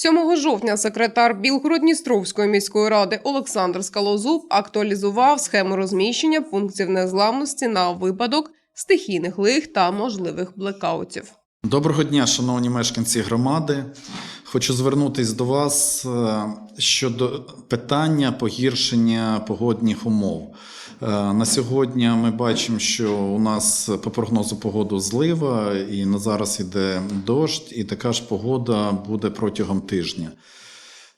7 жовтня секретар Білгород-Дністровської міської ради Олександр Скалозуб актуалізував схему розміщення пунктів незламності на випадок стихійних лих та можливих блекаутів. Доброго дня, шановні мешканці громади. Хочу звернутися до вас е, щодо питання погіршення погодних умов. Е, На сьогодні ми бачимо, що у нас по прогнозу погоду злива, і на зараз йде дощ, і така ж погода буде протягом тижня.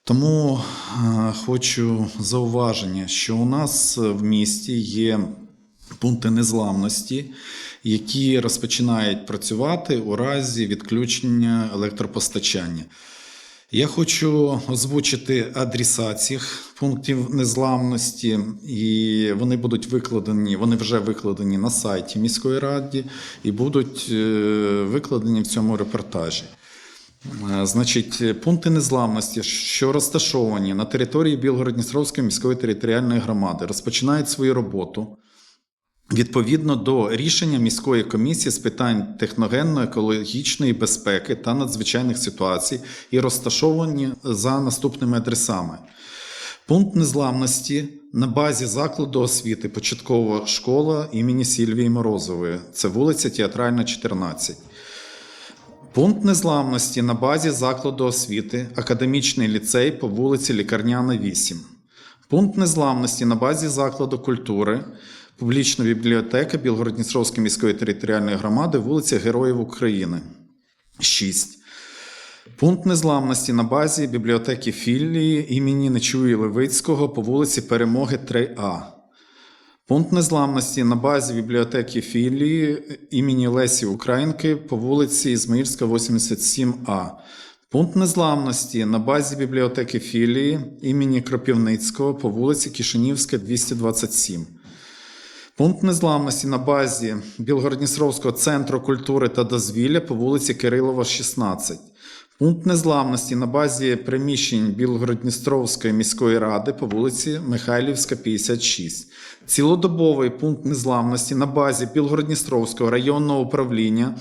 Тому е, хочу зауваження, що у нас в місті є пункти незламності, які розпочинають працювати у разі відключення електропостачання. Я хочу озвучити адреса цих пунктів незламності, і вони будуть викладені, вони вже викладені на сайті міської ради і будуть е, викладені в цьому репортажі. Е, Значить, пункти незламності, що розташовані на території Білгород-Дністровської міської територіальної громади, розпочинають свою роботу відповідно до рішення міської комісії з питань техногенно-екологічної безпеки та надзвичайних ситуацій і розташовані за наступними адресами. Пункт незламності на базі закладу освіти початкова школа імені Сільвії Морозової. Це вулиця Театральна, 14. Пункт незламності на базі закладу освіти, академічний ліцей по вулиці Лікарняна, 8. Пункт незламності на базі закладу культури, публічна бібліотека Білгород-Дністровської міської територіальної громади, вулиця Героїв України, 6. Пункт незламності на базі бібліотеки філії імені Нечуї Левицького по вулиці Перемоги 3А. Пункт незламності на базі бібліотеки філії імені Лесі Українки по вулиці Ізмаїльська, 87А. Пункт незламності на базі бібліотеки філії імені Кропівницького по вулиці Кишинівська, 227. Пункт незламності на базі Білгородністровського центру культури та дозвілля по вулиці Кирилова, 16. Пункт незламності на базі приміщень Білгород-Дністровської міської ради по вулиці Михайлівська, 56. Цілодобовий пункт незламності на базі Білгород-Дністровського районного управління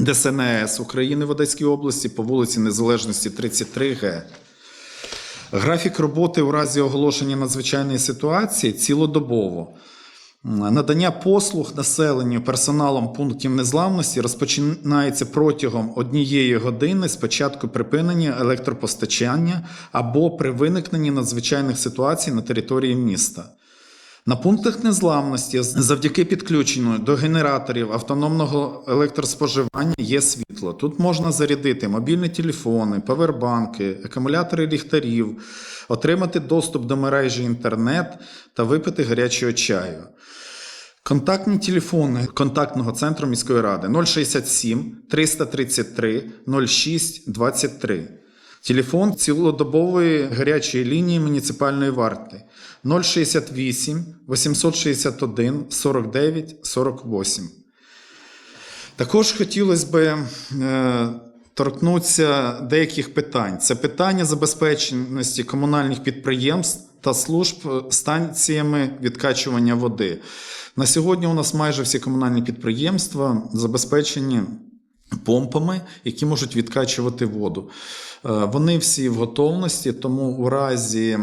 ДСНС України в Одеській області по вулиці Незалежності 33Г. Графік роботи у разі оголошення надзвичайної ситуації цілодобово. Надання послуг населенню персоналом пунктів незламності розпочинається протягом однієї години з початку припинення електропостачання або при виникненні надзвичайних ситуацій на території міста. На пунктах незламності завдяки підключенню до генераторів автономного електроспоживання є світло. Тут можна зарядити мобільні телефони, павербанки, акумулятори ліхтарів, отримати доступ до мережі інтернет та випити гарячого чаю. Контактні телефони контактного центру міської ради 067 333 06 23. Телефон цілодобової гарячої лінії муніципальної варти 068 861 49 48. Також хотілося б е, торкнутися деяких питань. Це питання забезпеченості комунальних підприємств та служб станціями відкачування води. На сьогодні у нас майже всі комунальні підприємства забезпечені помпами, які можуть відкачувати воду. Е, Вони всі в готовності, тому у разі е,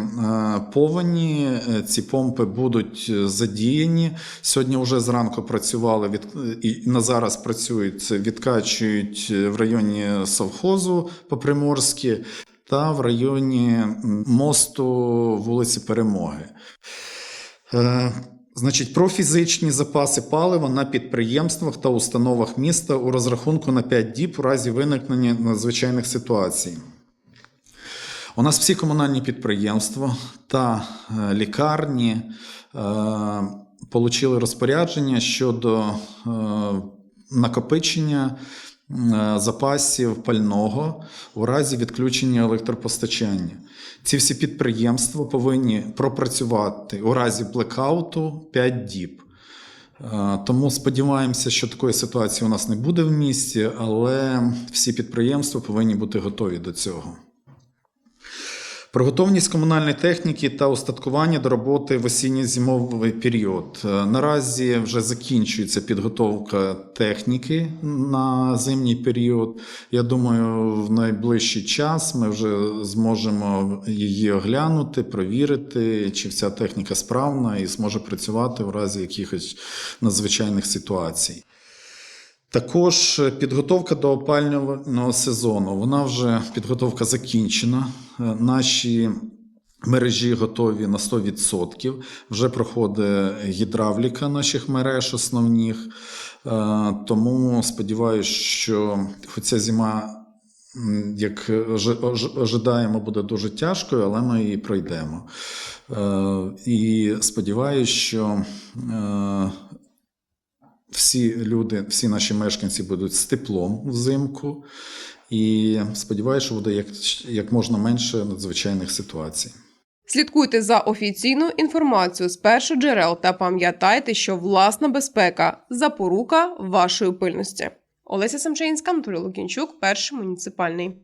повені е, ці помпи будуть задіяні. Сьогодні вже зранку працювали від і на зараз працюють, відкачують в районі совхозу по Приморськи та в районі мосту вулиці Перемоги. Значить, про фізичні запаси палива на підприємствах та установах міста у розрахунку на 5 діб у разі виникнення надзвичайних ситуацій. У нас всі комунальні підприємства та е, лікарні е, отримали розпорядження щодо е, накопичення запасів пального у разі відключення електропостачання. Ці всі підприємства повинні пропрацювати у разі блекауту 5 діб. Е, Тому сподіваємося, що такої ситуації у нас не буде в місті, але всі підприємства повинні бути готові до цього. Про готовність комунальної техніки та устаткування до роботи в осінньо-зимовий період. Е, Наразі вже закінчується підготовка техніки на зимній період. Я думаю, в найближчий час ми вже зможемо її оглянути, провірити, чи вся техніка справна і зможе працювати в разі якихось надзвичайних ситуацій. Також е, підготовка до опалювального сезону. Вона вже підготовка закінчена. Е, Наші мережі готові на 100%. Вже проходить гідравліка наших мереж основних. Е, Тому сподіваюся, що хоч ця зима. Як ожидаємо, буде дуже тяжкою, але ми її пройдемо. І сподіваюся, що всі люди, всі наші мешканці будуть з теплом взимку. І сподіваюся, що буде як, як можна менше надзвичайних ситуацій. Слідкуйте за офіційною інформацією з перших джерел та пам'ятайте, що власна безпека запорука вашої пильності. Олеся Самчинська, Анатолій Лукінчук, перший муніципальний.